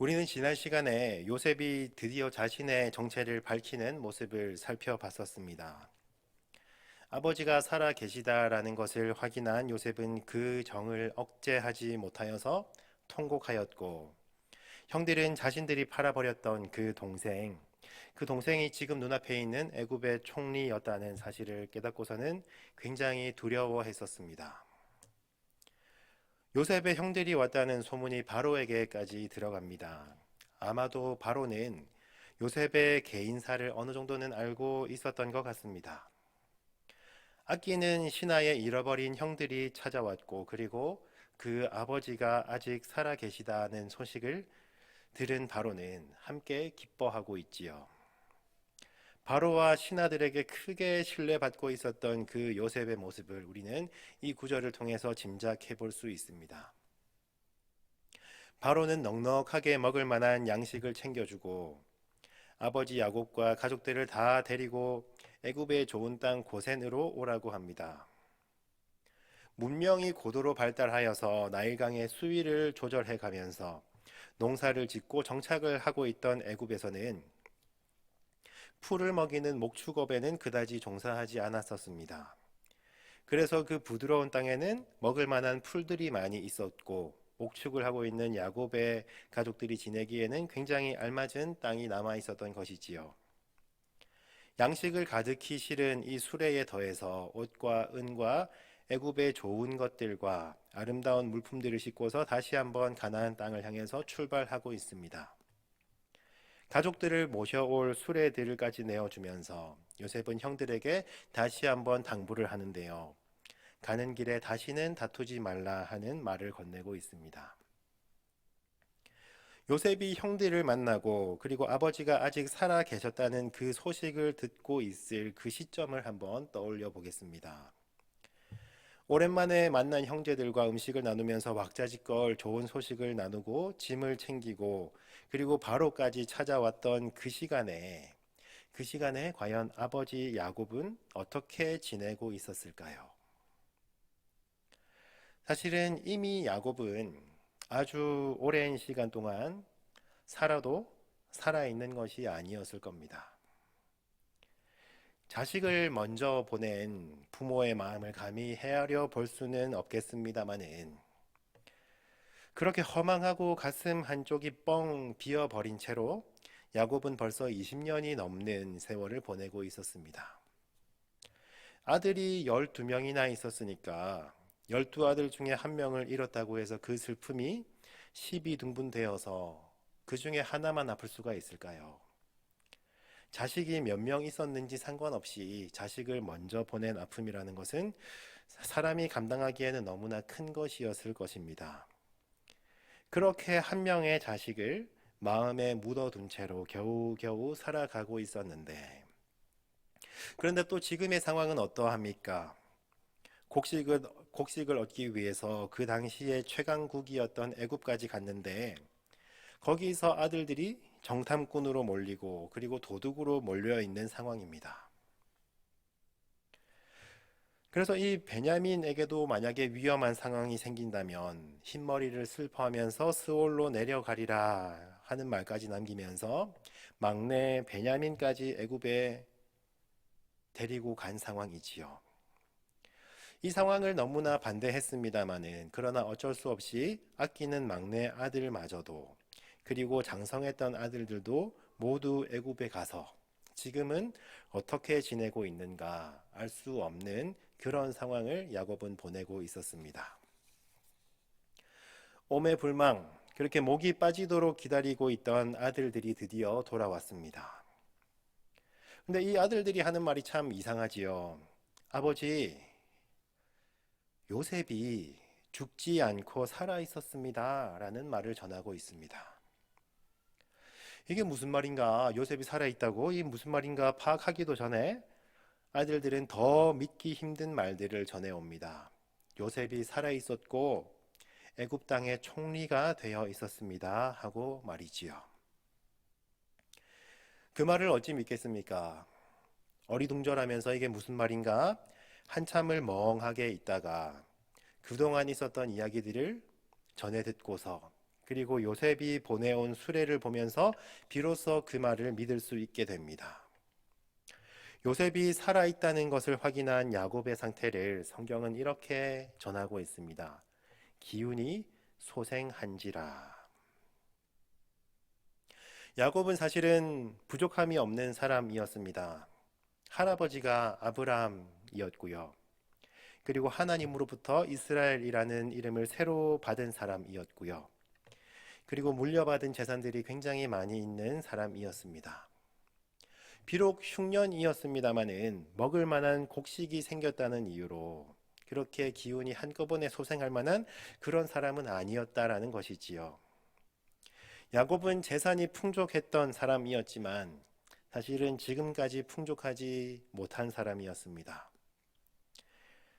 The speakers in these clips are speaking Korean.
우리는 지난 시간에 요셉이 드디어 자신의 정체를 밝히는 모습을 살펴봤었습니다. 아버지가 살아 계시다라는 것을 확인한 요셉은 그 정을 억제하지 못하여서 통곡하였고, 형들은 자신들이 팔아버렸던 그 동생, 그 동생이 지금 눈앞에 있는 애굽의 총리였다는 사실을 깨닫고서는 굉장히 두려워했었습니다. 요셉의 형들이 왔다는 소문이 바로에게까지 들어갑니다. 아마도 바로는 요셉의 개인사를 어느 정도는 알고 있었던 것 같습니다. 아끼는 신하의 잃어버린 형들이 찾아왔고 그리고 그 아버지가 아직 살아 계시다는 소식을 들은 바로는 함께 기뻐하고 있지요. 바로와 신하들에게 크게 신뢰받고 있었던 그 요셉의 모습을 우리는 이 구절을 통해서 짐작해 볼 수 있습니다. 바로는 넉넉하게 먹을 만한 양식을 챙겨주고 아버지 야곱과 가족들을 다 데리고 애굽의 좋은 땅 고센으로 오라고 합니다. 문명이 고도로 발달하여서 나일강의 수위를 조절해 가면서 농사를 짓고 정착을 하고 있던 애굽에서는 풀을 먹이는 목축업에는 그다지 종사하지 않았었습니다. 그래서 그 부드러운 땅에는 먹을 만한 풀들이 많이 있었고 목축을 하고 있는 야곱의 가족들이 지내기에는 굉장히 알맞은 땅이 남아 있었던 것이지요. 양식을 가득히 실은 이 수레에 더해서 옷과 은과 애굽의 좋은 것들과 아름다운 물품들을 싣고서 다시 한번 가나안 땅을 향해서 출발하고 있습니다. 가족들을 모셔올 수레들까지 내어주면서 요셉은 형들에게 다시 한번 당부를 하는데요. 가는 길에 다시는 다투지 말라 하는 말을 건네고 있습니다. 요셉이 형들을 만나고 그리고 아버지가 아직 살아 계셨다는 그 소식을 듣고 있을 그 시점을 한번 떠올려 보겠습니다. 오랜만에 만난 형제들과 음식을 나누면서 왁자지껄 좋은 소식을 나누고 짐을 챙기고 그리고 바로까지 찾아왔던 그 시간에 그 시간에 과연 아버지 야곱은 어떻게 지내고 있었을까요? 사실은 이미 야곱은 아주 오랜 시간 동안 살아도 살아있는 것이 아니었을 겁니다. 자식을 먼저 보낸 부모의 마음을 감히 헤아려 볼 수는 없겠습니다만은 그렇게 허망하고 가슴 한쪽이 뻥 비어버린 채로 야곱은 벌써 20년이 넘는 세월을 보내고 있었습니다. 아들이 12명이나 있었으니까 12아들 중에 한 명을 잃었다고 해서 그 슬픔이 12등분되어서 그 중에 하나만 아플 수가 있을까요? 자식이 몇 명 있었는지 상관없이 자식을 먼저 보낸 아픔이라는 것은 사람이 감당하기에는 너무나 큰 것이었을 것입니다. 그렇게 한 명의 자식을 마음에 묻어둔 채로 겨우겨우 살아가고 있었는데, 그런데 또 지금의 상황은 어떠합니까? 곡식을, 곡식을 얻기 위해서 그 당시에 최강국이었던 애굽까지 갔는데, 거기서 아들들이 정탐꾼으로 몰리고 그리고 도둑으로 몰려 있는 상황입니다. 그래서 이 베냐민에게도 만약에 위험한 상황이 생긴다면 흰머리를 슬퍼하면서 스올로 내려가리라 하는 말까지 남기면서 막내 베냐민까지 애굽에 데리고 간 상황이지요. 이 상황을 너무나 반대했습니다마는 그러나 어쩔 수 없이 아끼는 막내 아들마저도 그리고 장성했던 아들들도 모두 애굽에 가서 지금은 어떻게 지내고 있는가 알 수 없는 그런 상황을 야곱은 보내고 있었습니다. 오매불망 그렇게 목이 빠지도록 기다리고 있던 아들들이 드디어 돌아왔습니다. 근데 이 아들들이 하는 말이 참 이상하지요. 아버지, 요셉이 죽지 않고 살아 있었습니다. 라는 말을 전하고 있습니다. 이게 무슨 말인가? 요셉이 살아 있다고? 이게 무슨 말인가? 파악하기도 전에 아들들은 더 믿기 힘든 말들을 전해옵니다. 요셉이 살아 있었고 애굽 땅의 총리가 되어 있었습니다. 하고 말이지요. 그 말을 어찌 믿겠습니까? 어리둥절하면서 이게 무슨 말인가? 한참을 멍하게 있다가 그동안 있었던 이야기들을 전해 듣고서 그리고 요셉이 보내온 수레를 보면서 비로소 그 말을 믿을 수 있게 됩니다. 요셉이 살아있다는 것을 확인한 야곱의 상태를 성경은 이렇게 전하고 있습니다. 기운이 소생한지라. 야곱은 사실은 부족함이 없는 사람이었습니다. 할아버지가 아브라함이었고요. 그리고 하나님으로부터 이스라엘이라는 이름을 새로 받은 사람이었고요. 그리고 물려받은 재산들이 굉장히 많이 있는 사람이었습니다. 비록 흉년이었습니다마는 먹을 만한 곡식이 생겼다는 이유로 그렇게 기운이 한꺼번에 소생할 만한 그런 사람은 아니었다라는 것이지요. 야곱은 재산이 풍족했던 사람이었지만 사실은 지금까지 풍족하지 못한 사람이었습니다.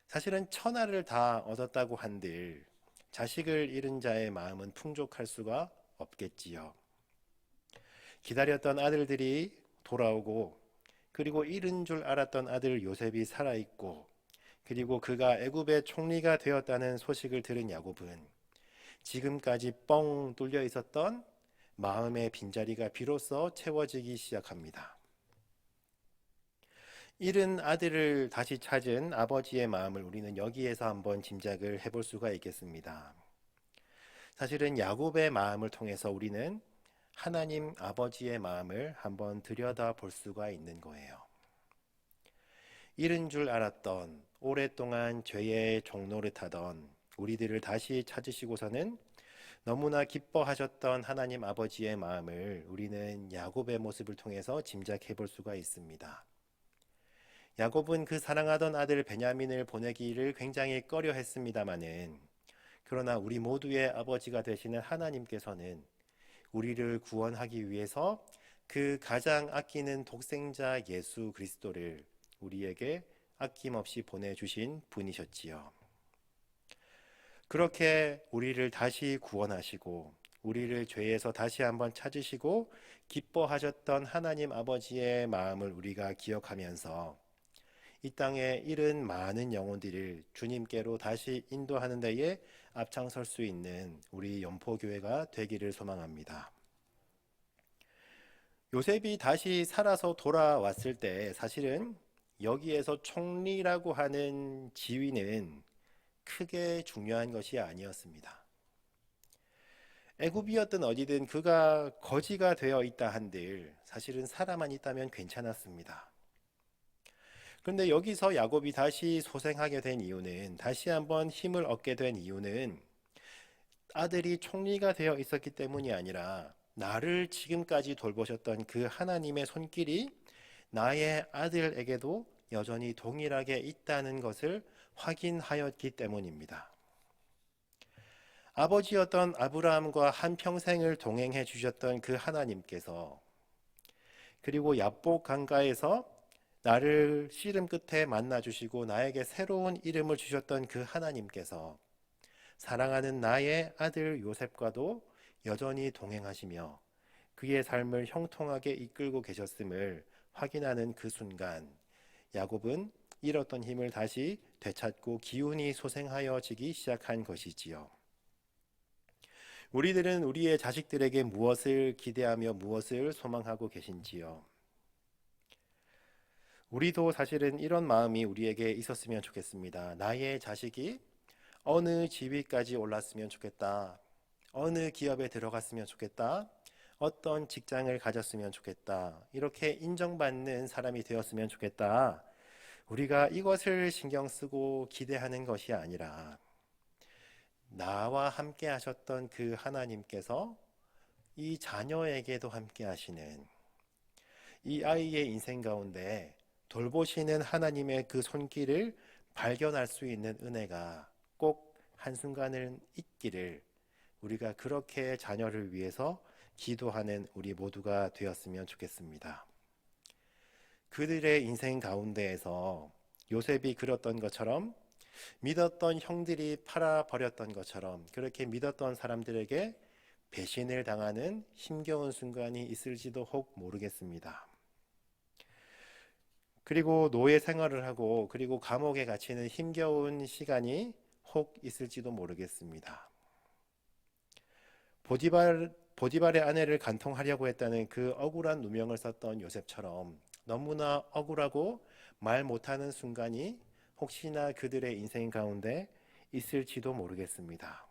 사실은 천하를 다 얻었다고 한들 자식을 잃은 자의 마음은 풍족할 수가 없겠지요. 기다렸던 아들들이 돌아오고 그리고 잃은 줄 알았던 아들 요셉이 살아 있고 그리고 그가 애굽의 총리가 되었다는 소식을 들은 야곱은 지금까지 뻥 뚫려 있었던 마음의 빈자리가 비로소 채워지기 시작합니다. 잃은 아들을 다시 찾은 아버지의 마음을 우리는 여기에서 한번 짐작을 해볼 수가 있겠습니다. 사실은 야곱의 마음을 통해서 우리는 하나님 아버지의 마음을 한번 들여다 볼 수가 있는 거예요. 잃은 줄 알았던 오랫동안 죄의 종노릇하던 우리들을 다시 찾으시고서는 너무나 기뻐하셨던 하나님 아버지의 마음을 우리는 야곱의 모습을 통해서 짐작해 볼 수가 있습니다. 야곱은 그 사랑하던 아들 베냐민을 보내기를 굉장히 꺼려 했습니다마는 그러나 우리 모두의 아버지가 되시는 하나님께서는 우리를 구원하기 위해서 그 가장 아끼는 독생자 예수 그리스도를 우리에게 아낌없이 보내주신 분이셨지요. 그렇게 우리를 다시 구원하시고 우리를 죄에서 다시 한번 찾으시고 기뻐하셨던 하나님 아버지의 마음을 우리가 기억하면서 이 땅에 잃은 많은 영혼들을 주님께로 다시 인도하는 데에 앞장설 수 있는 우리 연포교회가 되기를 소망합니다. 요셉이 다시 살아서 돌아왔을 때 사실은 여기에서 총리라고 하는 지위는 크게 중요한 것이 아니었습니다. 애굽이었든 어디든 그가 거지가 되어 있다 한들 사실은 사람만 있다면 괜찮았습니다. 그런데 여기서 야곱이 다시 소생하게 된 이유는 다시 한번 힘을 얻게 된 이유는 아들이 총리가 되어 있었기 때문이 아니라 나를 지금까지 돌보셨던 그 하나님의 손길이 나의 아들에게도 여전히 동일하게 있다는 것을 확인하였기 때문입니다. 아버지였던 아브라함과 한평생을 동행해 주셨던 그 하나님께서 그리고 야복 강가에서 나를 씨름 끝에 만나 주시고 나에게 새로운 이름을 주셨던 그 하나님께서 사랑하는 나의 아들 요셉과도 여전히 동행하시며 그의 삶을 형통하게 이끌고 계셨음을 확인하는 그 순간 야곱은 잃었던 힘을 다시 되찾고 기운이 소생하여지기 시작한 것이지요. 우리들은 우리의 자식들에게 무엇을 기대하며 무엇을 소망하고 계신지요? 우리도 사실은 이런 마음이 우리에게 있었으면 좋겠습니다. 나의 자식이 어느 지위까지 올랐으면 좋겠다. 어느 기업에 들어갔으면 좋겠다. 어떤 직장을 가졌으면 좋겠다. 이렇게 인정받는 사람이 되었으면 좋겠다. 우리가 이것을 신경 쓰고 기대하는 것이 아니라 나와 함께 하셨던 그 하나님께서 이 자녀에게도 함께 하시는 이 아이의 인생 가운데 돌보시는 하나님의 그 손길을 발견할 수 있는 은혜가 꼭 한순간은 있기를 우리가 그렇게 자녀를 위해서 기도하는 우리 모두가 되었으면 좋겠습니다. 그들의 인생 가운데에서 요셉이 그렸던 것처럼 믿었던 형들이 팔아버렸던 것처럼 그렇게 믿었던 사람들에게 배신을 당하는 힘겨운 순간이 있을지도 혹 모르겠습니다. 그리고 노예 생활을 하고 그리고 감옥에 갇히는 힘겨운 시간이 혹 있을지도 모르겠습니다. 보디발 보디발의 아내를 간통하려고 했다는 그 억울한 누명을 썼던 요셉처럼 너무나 억울하고 말 못하는 순간이 혹시나 그들의 인생 가운데 있을지도 모르겠습니다.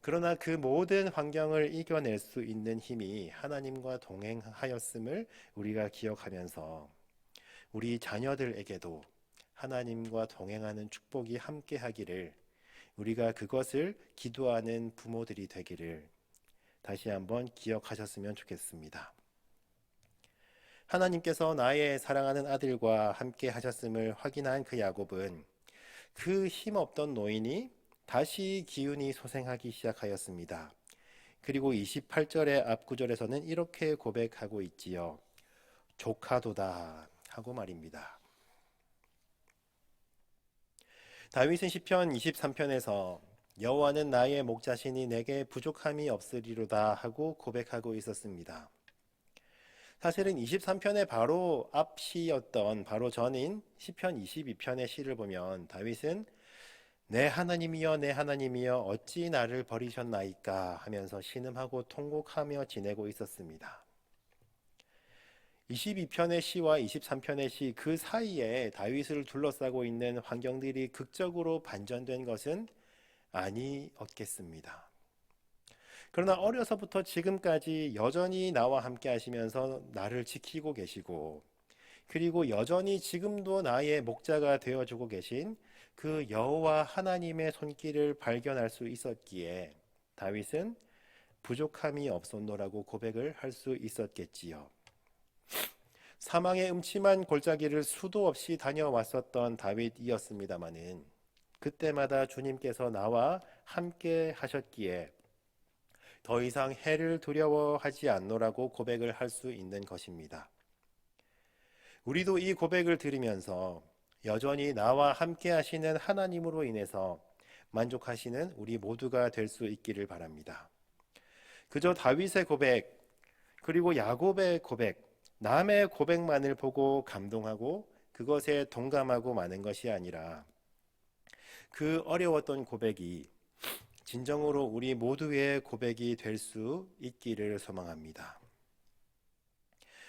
그러나 그 모든 환경을 이겨낼 수 있는 힘이 하나님과 동행하였음을 우리가 기억하면서 우리 자녀들에게도 하나님과 동행하는 축복이 함께 하기를 우리가 그것을 기도하는 부모들이 되기를 다시 한번 기억하셨으면 좋겠습니다. 하나님께서 나의 사랑하는 아들과 함께 하셨음을 확인한 그 야곱은 그 힘없던 노인이 다시 기운이 소생하기 시작하였습니다. 그리고 28절의 앞구절에서는 이렇게 고백하고 있지요. 조카도다 하고 말입니다. 다윗은 시편 23편에서 여호와는 나의 목자시니 내게 부족함이 없으리로다 하고 고백하고 있었습니다. 사실은 23편의 바로 앞 시였던 바로 전인 시편 22편의 시를 보면 다윗은 내 하나님이여 내 하나님이여 어찌 나를 버리셨나이까 하면서 신음하고 통곡하며 지내고 있었습니다. 22편의 시와 23편의 시 그 사이에 다윗을 둘러싸고 있는 환경들이 극적으로 반전된 것은 아니었겠습니다. 그러나 어려서부터 지금까지 여전히 나와 함께 하시면서 나를 지키고 계시고 그리고 여전히 지금도 나의 목자가 되어 주고 계신 그 여호와 하나님의 손길을 발견할 수 있었기에 다윗은 부족함이 없었노라고 고백을 할 수 있었겠지요. 사망의 음침한 골짜기를 수도 없이 다녀왔었던 다윗이었습니다마는 그때마다 주님께서 나와 함께 하셨기에 더 이상 해를 두려워하지 않노라고 고백을 할 수 있는 것입니다. 우리도 이 고백을 들으면서 여전히 나와 함께 하시는 하나님으로 인해서 만족하시는 우리 모두가 될 수 있기를 바랍니다. 그저 다윗의 고백, 그리고 야곱의 고백, 남의 고백만을 보고 감동하고 그것에 동감하고 마는 것이 아니라 그 어려웠던 고백이 진정으로 우리 모두의 고백이 될 수 있기를 소망합니다.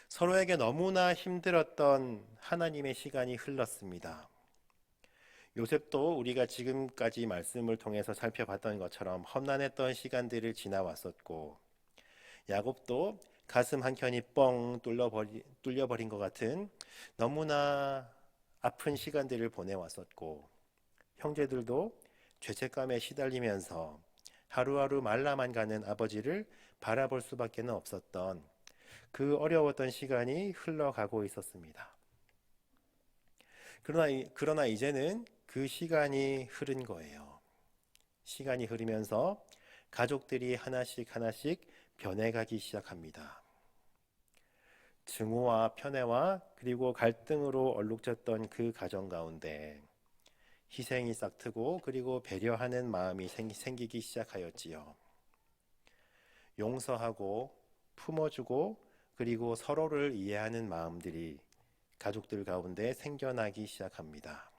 서로에게 너무나 힘들었던 하나님의 시간이 흘렀습니다. 요셉도 우리가 지금까지 말씀을 통해서 살펴봤던 것처럼 험난했던 시간들을 지나왔었고, 야곱도 가슴 한 켠이 뻥 뚫려버리, 뚫려버린 것 같은 너무나 아픈 시간들을 보내왔었고, 형제들도 죄책감에 시달리면서 하루하루 말라만 가는 아버지를 바라볼 수밖에 없었던 그 어려웠던 시간이 흘러가고 있었습니다. 그러나, 그러나 이제는 그 시간이 흐른 거예요. 시간이 흐르면서 가족들이 하나씩 하나씩 변해가기 시작합니다. 증오와 편애와 그리고 갈등으로 얼룩졌던 그 가정 가운데 희생이 싹트고 그리고 배려하는 마음이 생기기 시작하였지요. 용서하고 품어주고 그리고 서로를 이해하는 마음들이 가족들 가운데 생겨나기 시작합니다.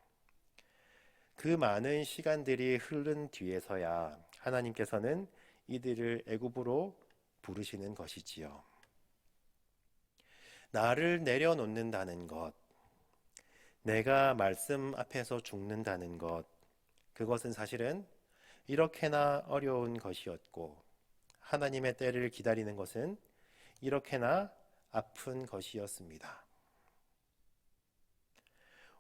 그 많은 시간들이 흐른 뒤에서야 하나님께서는 이들을 애굽으로 부르시는 것이지요. 나를 내려놓는다는 것, 내가 말씀 앞에서 죽는다는 것, 그것은 사실은 이렇게나 어려운 것이었고, 하나님의 때를 기다리는 것은 이렇게나 아픈 것이었습니다.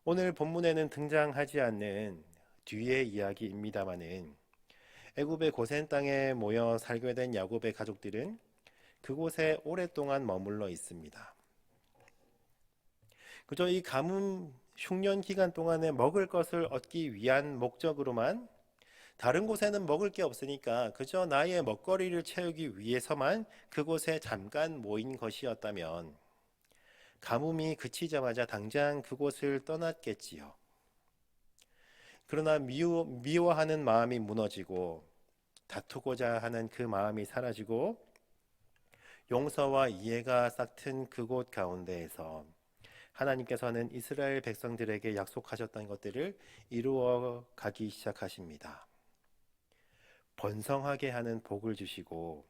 오늘 본문에는 등장하지 않는 뒤의 이야기입니다마는 애굽의 고센 땅에 모여 살게 된 야곱의 가족들은 그곳에 오랫동안 머물러 있습니다. 그저 이 가뭄 흉년 기간 동안에 먹을 것을 얻기 위한 목적으로만 다른 곳에는 먹을 게 없으니까 그저 나의 먹거리를 채우기 위해서만 그곳에 잠깐 모인 것이었다면 가뭄이 그치자마자 당장 그곳을 떠났겠지요. 그러나 미워, 미워하는 마음이 무너지고 다투고자 하는 그 마음이 사라지고 용서와 이해가 싹튼 그곳 가운데에서 하나님께서는 이스라엘 백성들에게 약속하셨던 것들을 이루어 가기 시작하십니다. 번성하게 하는 복을 주시고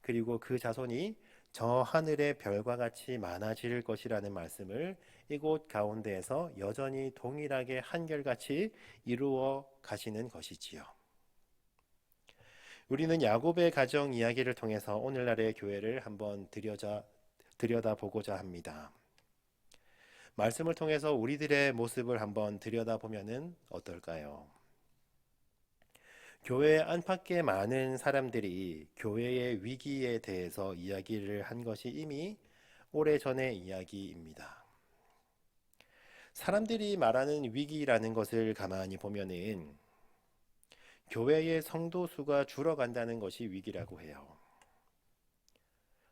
그리고 그 자손이 저 하늘의 별과 같이 많아질 것이라는 말씀을 이곳 가운데에서 여전히 동일하게 한결같이 이루어 가시는 것이지요. 우리는 야곱의 가정 이야기를 통해서 오늘날의 교회를 한번 들여자, 들여다보고자 합니다. 말씀을 통해서 우리들의 모습을 한번 들여다보면 어떨까요? 교회 안팎의 많은 사람들이 교회의 위기에 대해서 이야기를 한 것이 이미 오래전의 이야기입니다. 사람들이 말하는 위기라는 것을 가만히 보면은 교회의 성도 수가 줄어간다는 것이 위기라고 해요.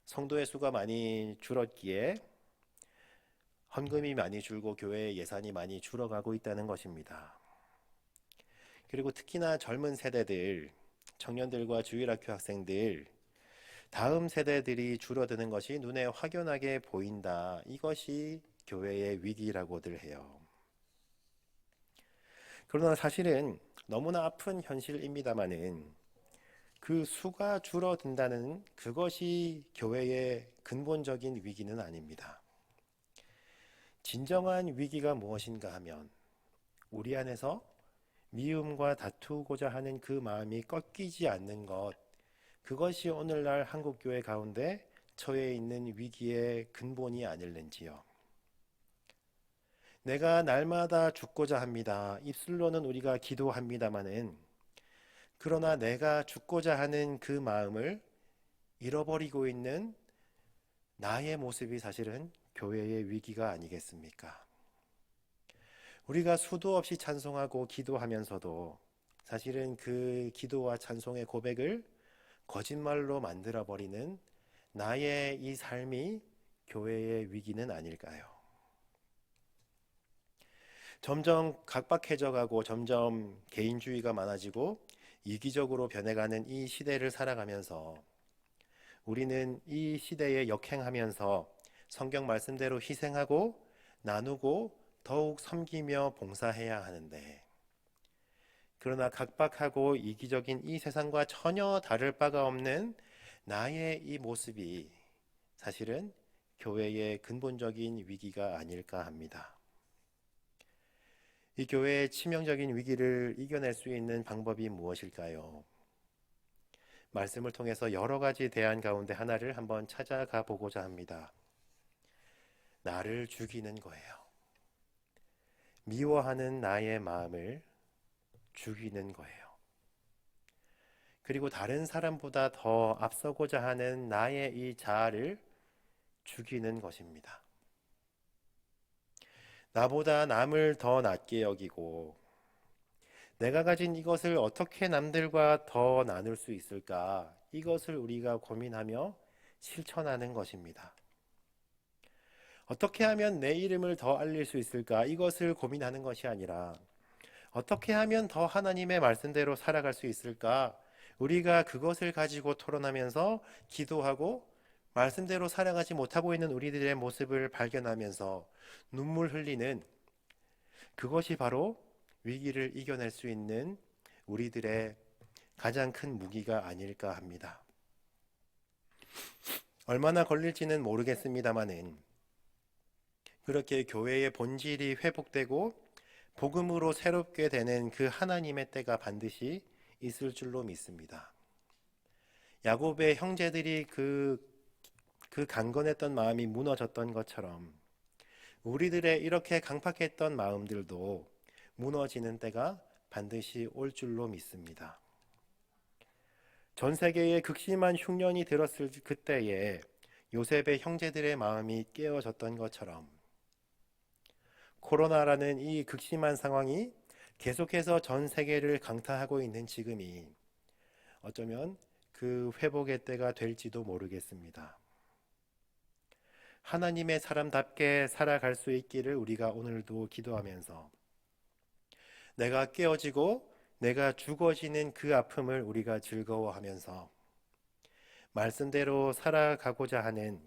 성도의 수가 많이 줄었기에 헌금이 많이 줄고 교회의 예산이 많이 줄어가고 있다는 것입니다. 그리고 특히나 젊은 세대들, 청년들과 주일학교 학생들, 다음 세대들이 줄어드는 것이 눈에 확연하게 보인다. 이것이 교회의 위기라고들 해요. 그러나 사실은 너무나 아픈 현실입니다만은 그 수가 줄어든다는 그것이 교회의 근본적인 위기는 아닙니다. 진정한 위기가 무엇인가 하면 우리 안에서 미움과 다투고자 하는 그 마음이 꺾이지 않는 것, 그것이 오늘날 한국교회 가운데 처해 있는 위기의 근본이 아닐는지요. 내가 날마다 죽고자 합니다. 입술로는 우리가 기도합니다마는 그러나 내가 죽고자 하는 그 마음을 잃어버리고 있는 나의 모습이 사실은 교회의 위기가 아니겠습니까? 우리가 수도 없이 찬송하고 기도하면서도 사실은 그 기도와 찬송의 고백을 거짓말로 만들어 버리는 나의 이 삶이 교회의 위기는 아닐까요? 점점 각박해져 가고 점점 개인주의가 많아지고 이기적으로 변해가는 이 시대를 살아가면서 우리는 이 시대에 역행하면서 성경 말씀대로 희생하고 나누고 더욱 섬기며 봉사해야 하는데 그러나 각박하고 이기적인 이 세상과 전혀 다를 바가 없는 나의 이 모습이 사실은 교회의 근본적인 위기가 아닐까 합니다. 이 교회의 치명적인 위기를 이겨낼 수 있는 방법이 무엇일까요? 말씀을 통해서 여러 가지 대안 가운데 하나를 한번 찾아가 보고자 합니다. 나를 죽이는 거예요. 미워하는 나의 마음을 죽이는 거예요. 그리고 다른 사람보다 더 앞서고자 하는 나의 이 자아를 죽이는 것입니다. 나보다 남을 더 낮게 여기고 내가 가진 이것을 어떻게 남들과 더 나눌 수 있을까? 이것을 우리가 고민하며 실천하는 것입니다. 어떻게 하면 내 이름을 더 알릴 수 있을까? 이것을 고민하는 것이 아니라 어떻게 하면 더 하나님의 말씀대로 살아갈 수 있을까? 우리가 그것을 가지고 토론하면서 기도하고 말씀대로 살아가지 못하고 있는 우리들의 모습을 발견하면서 눈물 흘리는 그것이 바로 위기를 이겨낼 수 있는 우리들의 가장 큰 무기가 아닐까 합니다. 얼마나 걸릴지는 모르겠습니다만은 그렇게 교회의 본질이 회복되고 복음으로 새롭게 되는 그 하나님의 때가 반드시 있을 줄로 믿습니다. 야곱의 형제들이 그, 그 강건했던 마음이 무너졌던 것처럼 우리들의 이렇게 강팍했던 마음들도 무너지는 때가 반드시 올 줄로 믿습니다. 전 세계에 극심한 흉년이 들었을 그때에 요셉의 형제들의 마음이 깨어졌던 것처럼 코로나라는 이 극심한 상황이 계속해서 전 세계를 강타하고 있는 지금이 어쩌면 그 회복의 때가 될지도 모르겠습니다. 하나님의 사람답게 살아갈 수 있기를 우리가 오늘도 기도하면서 내가 깨어지고 내가 죽어지는 그 아픔을 우리가 즐거워하면서 말씀대로 살아가고자 하는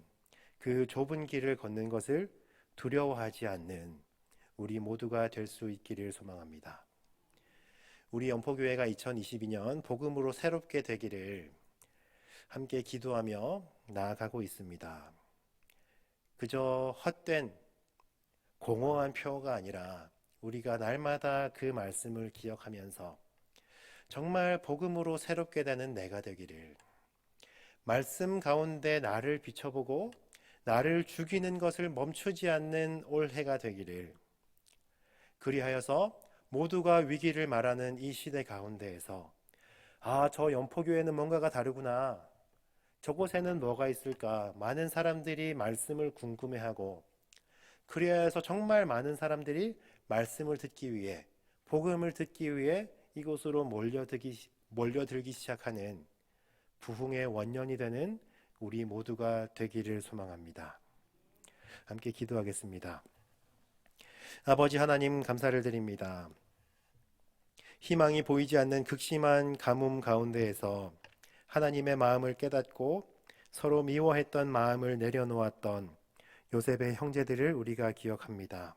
그 좁은 길을 걷는 것을 두려워하지 않는 우리 모두가 될 수 있기를 소망합니다. 우리 연포교회가 2022년 복음으로 새롭게 되기를 함께 기도하며 나아가고 있습니다. 그저 헛된 공허한 표가 아니라 우리가 날마다 그 말씀을 기억하면서 정말 복음으로 새롭게 되는 내가 되기를 말씀 가운데 나를 비춰보고 나를 죽이는 것을 멈추지 않는 올해가 되기를 그리하여서 모두가 위기를 말하는 이 시대 가운데에서 아, 저 연포교회는 뭔가가 다르구나. 저곳에는 뭐가 있을까? 많은 사람들이 말씀을 궁금해하고 그리하여서 정말 많은 사람들이 말씀을 듣기 위해 복음을 듣기 위해 이곳으로 몰려들기, 몰려들기 시작하는 부흥의 원년이 되는 우리 모두가 되기를 소망합니다. 함께 기도하겠습니다. 아버지 하나님 감사를 드립니다. 희망이 보이지 않는 극심한 가뭄 가운데에서 하나님의 마음을 깨닫고 서로 미워했던 마음을 내려놓았던 요셉의 형제들을 우리가 기억합니다.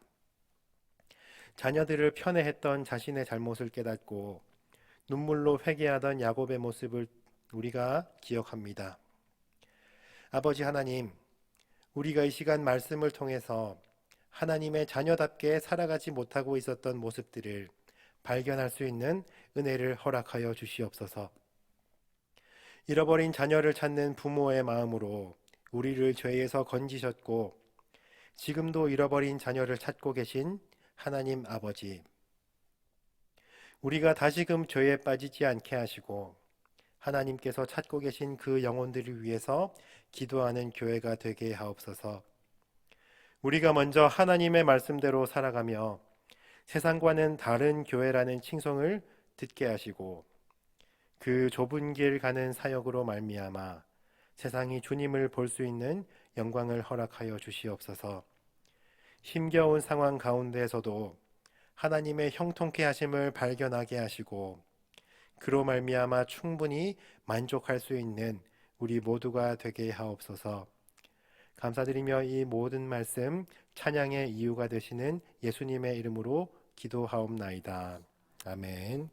자녀들을 편애했던 자신의 잘못을 깨닫고 눈물로 회개하던 야곱의 모습을 우리가 기억합니다. 아버지 하나님, 우리가 이 시간 말씀을 통해서 하나님의 자녀답게 살아가지 못하고 있었던 모습들을 발견할 수 있는 은혜를 허락하여 주시옵소서. 잃어버린 자녀를 찾는 부모의 마음으로 우리를 죄에서 건지셨고 지금도 잃어버린 자녀를 찾고 계신 하나님 아버지. 우리가 다시금 죄에 빠지지 않게 하시고 하나님께서 찾고 계신 그 영혼들을 위해서 기도하는 교회가 되게 하옵소서. 우리가 먼저 하나님의 말씀대로 살아가며 세상과는 다른 교회라는 칭송을 듣게 하시고 그 좁은 길 가는 사역으로 말미암아 세상이 주님을 볼 수 있는 영광을 허락하여 주시옵소서. 힘겨운 상황 가운데에서도 하나님의 형통케 하심을 발견하게 하시고 그로 말미암아 충분히 만족할 수 있는 우리 모두가 되게 하옵소서. 감사드리며 이 모든 말씀 찬양의 이유가 되시는 예수님의 이름으로 기도하옵나이다. 아멘.